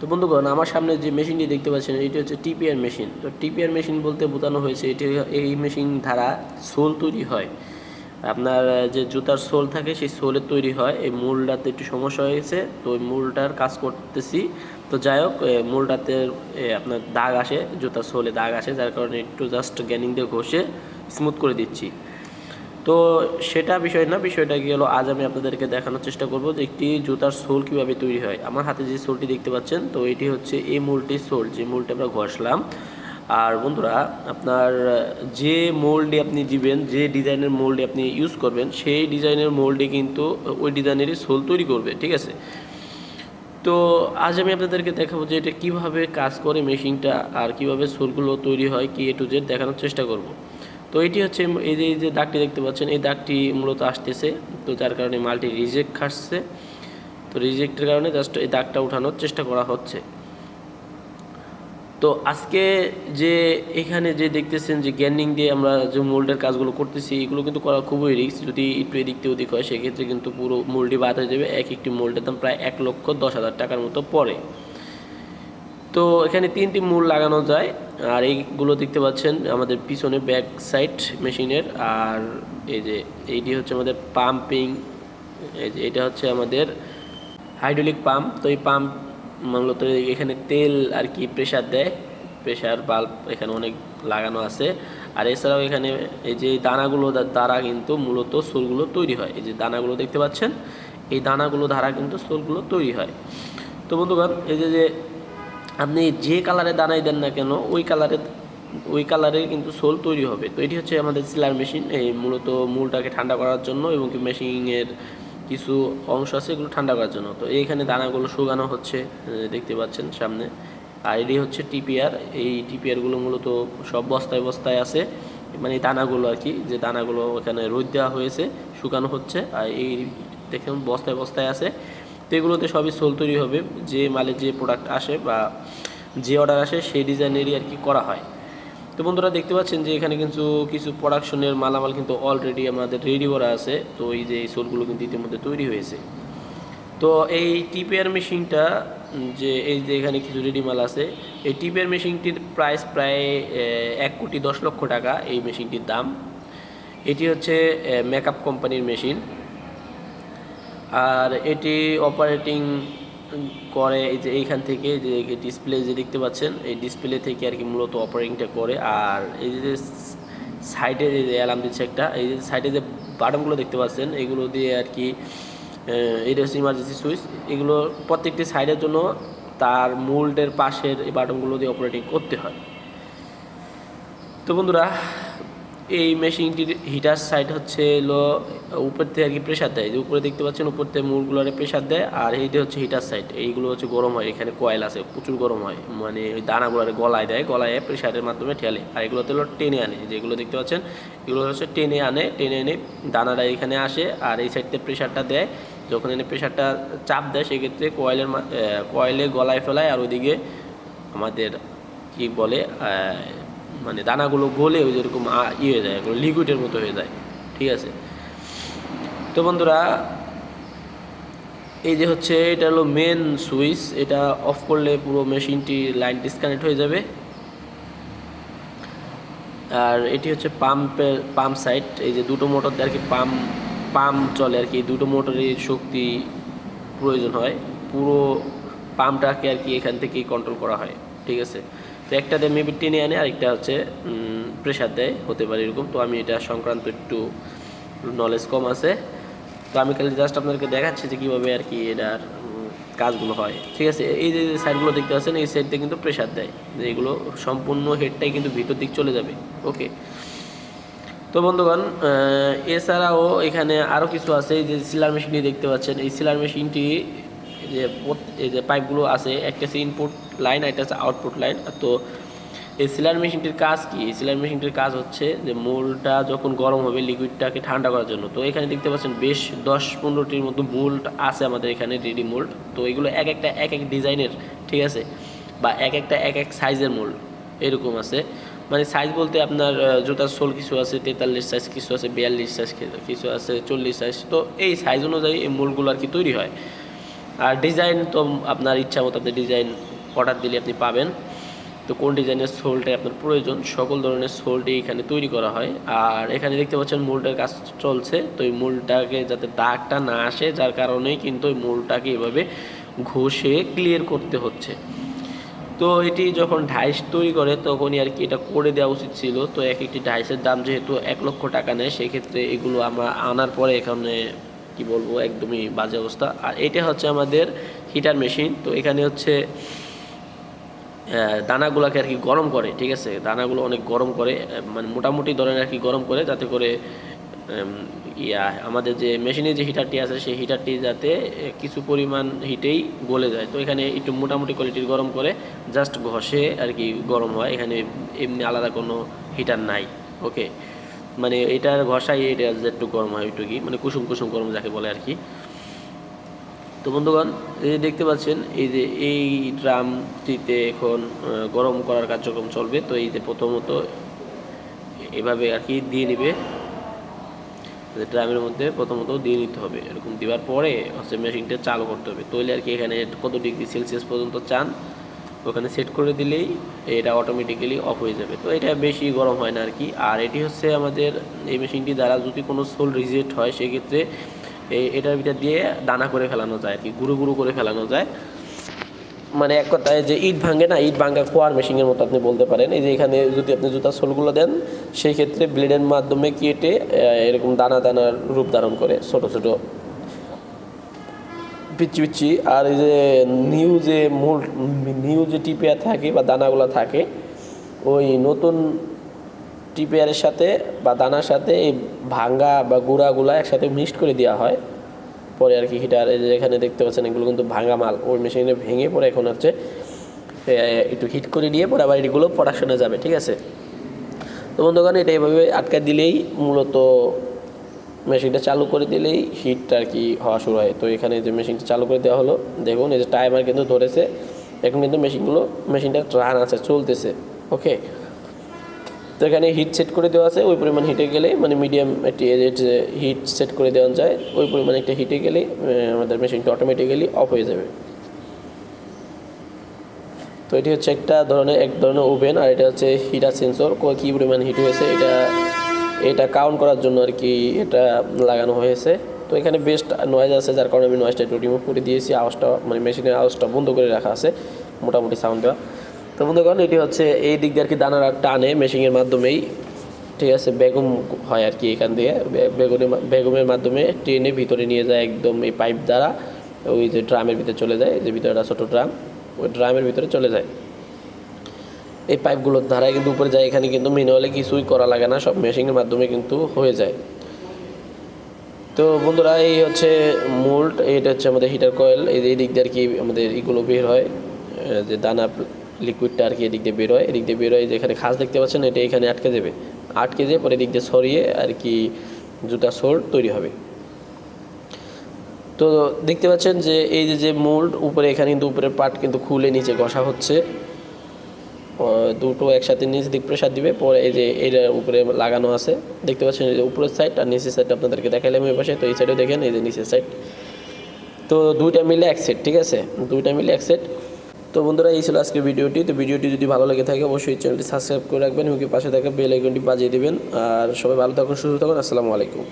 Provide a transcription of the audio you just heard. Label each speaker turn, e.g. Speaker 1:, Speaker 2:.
Speaker 1: তো বন্ধুগণ, আমার সামনে যে মেশিনটি দেখতে পাচ্ছেন, এটি হচ্ছে টিপিআর মেশিন। তো টিপিআর মেশিন বলতে বোঝানো হয়েছে, এটি এই মেশিন দ্বারা সোল তৈরি হয়। আপনার যে জুতার সোল থাকে, সেই সোলের তৈরি হয়। এই মূলটাতে একটু সমস্যা হয়েছে, তো ওই মূলটার কাজ করতেছি। তো যাই হোক মূলটাতে আপনার দাগ আসে, জুতার সোলে দাগ আসে, যার কারণে একটু জাস্ট গ্যানিং দিয়ে ঘষে স্মুথ করে দিচ্ছি। তো সেটা বিষয় না, বিষয়টা কি হলো, আজ আমি আপনাদেরকে দেখানোর চেষ্টা করব যে একটি জুতার সোল কীভাবে তৈরি হয়। আমার হাতে যে সোলটি দেখতে পাচ্ছেন, তো এটি হচ্ছে এই মূলটি সোল, যে মূলটি আমরা ঘষলাম। আর বন্ধুরা, আপনার যে মোল্ডে আপনি দিবেন, যে ডিজাইনের মোল্ডে আপনি ইউজ করবেন, সেই ডিজাইনের মোল্ডে কিন্তু ওই ডিজাইনেরই সোল তৈরি করবে, ঠিক আছে? তো আজ আমি আপনাদেরকে দেখাবো যে এটা কীভাবে কাজ করে মেশিনটা আর কীভাবে সোলগুলো তৈরি হয়, কি এ টু জেড দেখানোর চেষ্টা করব। তো এটি হচ্ছে এই যে এই যে দাগটি দেখতে পাচ্ছেন, এই দাগটি মূলত আসতেছে, তো যার কারণে মালটি রিজেক্ট খাচ্ছে তো রিজেক্টের কারণে জাস্ট এই দাগটা উঠানোর চেষ্টা করা হচ্ছে। তো আজকে যে এখানে যে দেখতেছেন যে গ্যান্ডিং দিয়ে আমরা যে মোল্ডের কাজগুলো করতেছি, এগুলো কিন্তু করা খুবই রিস্ক যদি একটু এদিক থেকে ওদিক হয়, সেক্ষেত্রে কিন্তু পুরো মোল্ডটি বাদ হয়ে যাবে। এক একটি মোল্ডের দাম প্রায় এক লক্ষ দশ হাজার টাকার মতো পড়ে। তো এখানে তিনটি মূল লাগানো যায়, আর এইগুলো দেখতে পাচ্ছেন আমাদের পিছনে ব্যাক সাইড মেশিনের আর এই যে এইটি হচ্ছে আমাদের পাম্পিং এই যে এটা হচ্ছে আমাদের হাইড্রোলিক পাম্প তো এই পাম্প মূলত এখানে তেল আর কি প্রেসার দেয় প্রেশার বাল্ব এখানে অনেক লাগানো আছে, আর এছাড়াও এখানে এই যে দানাগুলো দ্বারা কিন্তু মূলত সোলগুলো তৈরি হয়, এই যে দানাগুলো দেখতে পাচ্ছেন, এই দানাগুলো দ্বারা কিন্তু সোলগুলো তৈরি হয়। তো বন্ধুগণ, এই যে যে আপনি যে কালারে দানাই দেন না কেন, ওই কালারের ওই কালারের কিন্তু সোল তৈরি হবে। তো এটি হচ্ছে আমাদের সিলার মেশিন এই মূলত মূলটাকে ঠান্ডা করার জন্য এবং কি মেশিনের কিছু অংশ আছে এগুলো ঠান্ডা করার জন্য। তো এইখানে দানাগুলো শুকানো হচ্ছে দেখতে পাচ্ছেন সামনে। আর এটি হচ্ছে টিপিআর এই টিপিআরগুলো মূলত সব বস্তায় বস্তায় আছে। মানে এই দানাগুলো আর কি, যে দানাগুলো এখানে রোদ দেওয়া হয়েছে, শুকানো হচ্ছে। আর এই দেখুন, বস্তায় বস্তায় আছে। তো এগুলোতে সবই সোল তৈরি হবে, যে মালে যে প্রোডাক্ট আসে বা যে অর্ডার আসে সেই ডিজাইনেরই আর কি করা হয়। তো বন্ধুরা দেখতে পাচ্ছেন যে এখানে কিন্তু কিছু প্রোডাকশনের মালামাল কিন্তু অলরেডি আমাদের রেডি করা আছে, তো এই যে এই সোলগুলো কিন্তু ইতিমধ্যে তৈরি হয়েছে। তো এই টিপিআর মেশিনটা যে এই যে এখানে কিছু রেডি মাল আছে, এই টিপিআর মেশিনটির প্রাইস প্রায় এক কোটি দশ লক্ষ টাকা এই মেশিনটির দাম। এটি হচ্ছে মেকআপ কোম্পানির মেশিন আর এটি অপারেটিং করে এই যে এইখান থেকে যে ডিসপ্লে যে দেখতে পাচ্ছেন, এই ডিসপ্লে থেকে আর কি মূলত অপারেটিংটা করে। আর এই যে সাইডে যে অ্যালার্ম দিচ্ছে একটা, এই যে সাইডে যে বাটনগুলো দেখতে পাচ্ছেন, এগুলো দিয়ে আর কি এটা হচ্ছে ইমার্জেন্সি সুইচ এগুলো প্রত্যেকটি সাইডের জন্য তার মোল্ডের পাশের এই বাটনগুলো দিয়ে অপারেটিং করতে হয়। তো বন্ধুরা এই মেশিনটির হিটার সাইড হচ্ছে এলো উপর থেকে আর কি প্রেশার দেয়। যে উপরে দেখতে পাচ্ছেন, উপর থেকে মূলগুলোরে প্রেশার দেয়, আর এইটা হচ্ছে হিটার সাইড এইগুলো হচ্ছে গরম হয়, এখানে কয়েল আছে, প্রচুর গরম হয়। মানে ওই দানাগুলোরে গলায় দেয়, গলায় প্রেশারের মাধ্যমে ঠেলে। আর এগুলোতে হলো টেনে আনে, যেগুলো দেখতে পাচ্ছেন, এগুলো হচ্ছে টেনে আনে, টেনে এনে দানাটা এখানে আসে, আর এই সাইড থেকে প্রেশারটা দেয়। যখন এনে প্রেশারটা চাপ দেয়, সেক্ষেত্রে কয়েলের কয়েলে গলায় ফেলায়, আর ওইদিকে আমাদের কি বলে মানে দানাগুলো গলে ওই যেরকম আ- ইয়ে হয়ে যায় এগুলো লিকুইডের মতো হয়ে যায়, ঠিক আছে? তো বন্ধুরা, এই যে হচ্ছে, এটা হলো মেন সুইচ, এটা অফ করলে পুরো মেশিনটি লাইন ডিসকানেক্ট হয়ে যাবে। আর এটি হচ্ছে পাম্পের পাম্প সাইট এই যে দুটো মোটর দিয়ে আর কি পাম্প পাম্প চলে আর কি দুটো মোটরের শক্তি প্রয়োজন হয়। পুরো পাম্পটাকে আর কি এখান থেকেই কন্ট্রোল করা হয়, ঠিক আছে? তো একটা দিয়ে মেবি টেনে আনে, আরেকটা হচ্ছে প্রেশার দেয়, হতে পারে এরকম। তো আমি এটা সংক্রান্ত একটু নলেজ কম আছে। তো আমি খালি জাস্ট আপনাদেরকে দেখাচ্ছি যে কীভাবে আর কি এটার কাজগুলো হয়। ঠিক আছে? এই যে সাইডগুলো দেখতে পাচ্ছেন, এই সাইড দিয়ে কিন্তু প্রেশার দেয়। যে এগুলো সম্পূর্ণ হেডটাই কিন্তু ভিতর দিক চলে যাবে। ওকে তো বন্ধুগণ এছাড়াও এখানে আরও কিছু আছে। এই যে সিলার মেশিনটি দেখতে পাচ্ছেন, এই সিলার মেশিনটি যে এই যে পাইপগুলো আছে, একটা হচ্ছে ইনপুট লাইন আর এটা হচ্ছে আউটপুট লাইন তো এই সিলার মেশিনটির কাজ কি? এই সিলার মেশিনটির কাজ হচ্ছে যে মোলটা যখন গরম হবে লিকুইডটাকে ঠান্ডা করার জন্য। তো এখানে দেখতে পাচ্ছেন বেশ দশ পনেরোটির মতো মোল্ড আছে আমাদের এখানে রেডি মোল্ড তো এগুলো এক একটা, এক এক ডিজাইনের ঠিক আছে? বা এক একটা, এক এক সাইজের মোল্ড এরকম আছে। মানে সাইজ বলতে আপনার জুতার সোল কিছু আছে, তেতাল্লিশ সাইজ কিছু আছে, বিয়াল্লিশ সাইজ কিছু আছে, চল্লিশ সাইজ তো এই সাইজ অনুযায়ী এই মোলগুলো আর কি তৈরি হয়। আর ডিজাইন তো আপনার ইচ্ছা মতো আপনি ডিজাইন অর্ডার দিলে আপনি পাবেন। তো কোন ডিজাইনের সোলটাই আপনার প্রয়োজন, সকল ধরনের সোলটি এখানে তৈরি করা হয়। আর এখানে দেখতে পাচ্ছেন মূলটার কাজ চলছে। তো এই মূলটাকে যাতে দাগটা না আসে, যার কারণেই কিন্তু ওই মূলটাকে এভাবে ঘষে ক্লিয়ার করতে হচ্ছে। তো এটি যখন ঢাইস তৈরি করে, তখনই আর কি এটা করে দেওয়া উচিত ছিল। তো এক একটি ঢাইসের দাম যেহেতু এক লক্ষ টাকা নেয়, সেক্ষেত্রে এগুলো আমরা আনার পরে এখানে কি বলব, একদমই বাজে অবস্থা। আর এটা হচ্ছে আমাদের হিটার মেশিন তো এখানে হচ্ছে দানাগুলোকে আর কি গরম করে, ঠিক আছে? দানাগুলো অনেক গরম করে মানে মোটামুটি ধরনের আর কি গরম করে, যাতে করে ইয়া, আমাদের যে মেশিনে যে হিটারটি আছে, সেই হিটারটি যাতে কিছু পরিমাণ হিটেই গলে যায়। তো এখানে একটু মোটামুটি কোয়ালিটির গরম করে জাস্ট ঘষে আর কি গরম হয়। এখানে এমনি আলাদা কোনো হিটার নাই ওকে মানে এটার ঘষাই এটা একটু গরম হয় কি মানে কুসুম কুসুম গরম যাকে বলে আর কি। তো বন্ধুগণ, এই যে দেখতে পাচ্ছেন, এই যে এই ড্রামটিতে এখন গরম করার কার্যক্রম চলবে। তো এই যে প্রথমত এভাবে আর কি দিয়ে নিবে। ড্রামের মধ্যে প্রথমত দিয়ে নিতে হবে, এরকম দেওয়ার পরে হচ্ছে মেশিনটা চালু করতে হবে। তৈলে আর কি এখানে কত ডিগ্রি সেলসিয়াস পর্যন্ত চান, ওখানে সেট করে দিলেই এটা অটোমেটিক্যালি অফ হয়ে যাবে। তো এটা বেশি গরম হয় না আর কি। আর এটি হচ্ছে আমাদের এই মেশিনটি দ্বারা যদি কোনো সোল রিজেক্ট হয়, সেক্ষেত্রে এই এটা ভিতর দিয়ে দানা করে ফেলানো যায় আর কি, গুঁড়ো গুঁড়ো করে ফেলানো যায়। মানে এক কথায় যে ইট ভাঙে না, ইট ভাঙা কোয়ার মেশিনের মতো আপনি বলতে পারেন। এই যে এখানে যদি আপনি জুতার সোলগুলো দেন, সেই ক্ষেত্রে ব্লেডের মাধ্যমে কেটে এরকম দানা দানার রূপ ধারণ করে ছোট ছোট। পিচ্ছি পিচ্ছি আর এই যে নিউ যে মূল নিউ যে টিপিয়ার থাকে বা দানাগুলো থাকে, ওই নতুন টিপিয়ারের সাথে বা দানার সাথে এই ভাঙ্গা বা গুঁড়াগুলা একসাথে মিক্সড করে দেওয়া হয়। পরে আর কি হিটার এই যে এখানে দেখতে পাচ্ছেন এগুলো কিন্তু ভাঙা মাল। ওই মেশিনে ভেঙে পরে এখন হচ্ছে একটু হিট করে নিয়ে পরে আবার এগুলো প্রোডাকশনে যাবে, ঠিক আছে? তো বন্ধুগণ, এটা এইভাবে আটকা দিলেই মূলত মেশিনটা চালু করে দিলেই হিটটা আর কি হওয়া শুরু হয়। তো এখানে যে মেশিনটা চালু করে দেওয়া হলো, দেখুন, এই যে টাইমার কিন্তু ধরেছে। এখন কিন্তু মেশিনগুলো মেশিনটা রান আছে, চলতেছে ওকে তো এখানে হিট সেট করে দেওয়া আছে, ওই পরিমাণ হিটে গেলে মানে মিডিয়াম একটি হিট সেট করে দেওয়া যায়, ওই পরিমাণ একটা হিটে গেলে আমাদের মেশিনটা অটোমেটিক্যালি অফ হয়ে যাবে। তো এটি হচ্ছে একটা ধরনের, এক ধরনের ওভেন আর এটা হচ্ছে হিটার সেন্সর কী পরিমাণ হিট হয়েছে, এটা এটা কাউন্ট করার জন্য আর কি এটা লাগানো হয়েছে। তো এখানে বেস্ট নয়েজ আছে, যার কারণে আমি নয়েজটা একটু রিমুভ করে দিয়েছি। আওয়াজটা মানে মেশিনের আওয়াজটা বন্ধ করে রাখা আছে, মোটামুটি সাউন্ড দেওয়া। তো বন্ধুগণ, এটি হচ্ছে এই দিক দিয়ে আর কি দানার টানে মেশিনের মাধ্যমেই, ঠিক আছে, বেগম হয় আর কি এখান দিয়ে বেগুনের বেগমের মাধ্যমে ট্রেনে ভিতরে নিয়ে যায় একদম এই পাইপ দ্বারা, ওই যে ড্রামের ভিতরে চলে যায়, যে ভিতরে একটা ছোটো ড্রাম, ওই ড্রামের ভিতরে চলে যায়। এই পাইপগুলোর ধারায় কিন্তু উপরে যায়, এখানে কিন্তু ম্যানুয়ালি কিছুই করা লাগে না, সব মেশিনের মাধ্যমে কিন্তু হয়ে যায়। তো বন্ধুরা, এই হচ্ছে মোল্ড, এটা হচ্ছে আমাদের হিটার কয়েল, এই দিক দিয়ে আর কি আমাদের ইগুলো বের হয় যে দানা লিকুইডটা আর কি এদিক দিয়ে বেরোয়, এদিক দিয়ে বের হয় যেখানে খাস দেখতে পাচ্ছেন, এটা এখানে আটকে যাবে। আটকে যেয়ে পরে এদিক দিয়ে সরিয়ে আর কি জুতা সোল তৈরি হবে। তো দেখতে পাচ্ছেন যে এই যে যে মোল্ড উপরে এখানে কিন্তু উপরের পার্ট কিন্তু খুলে নিচে ঘষা হচ্ছে। দুটো একসাথে নিচ দিক প্রেশার দিবে, পরে এই যে এটার উপরে লাগানো আছে। দেখতে পাচ্ছেন এই যে উপরের সাইড আর নিচের সাইড আপনাদেরকে দেখালাম এই পাশে, তো এই সাইডেও দেখেন, এই যে নিচের সাইড তো দুইটা মিলে এক সেট ঠিক আছে? দুইটা মিলে এক সেট তো বন্ধুরা, এই ছিল আজকের ভিডিওটি। তো ভিডিওটি যদি ভালো লেগে থাকে, অবশ্যই চ্যানেলটি সাবস্ক্রাইব করে রাখবেন এবং পাশে থাকা বেল আইকনটি বাজিয়ে দেবেন। আর সবাই ভালো থাকুন, সুস্থ থাকুন। আসসালামু আলাইকুম।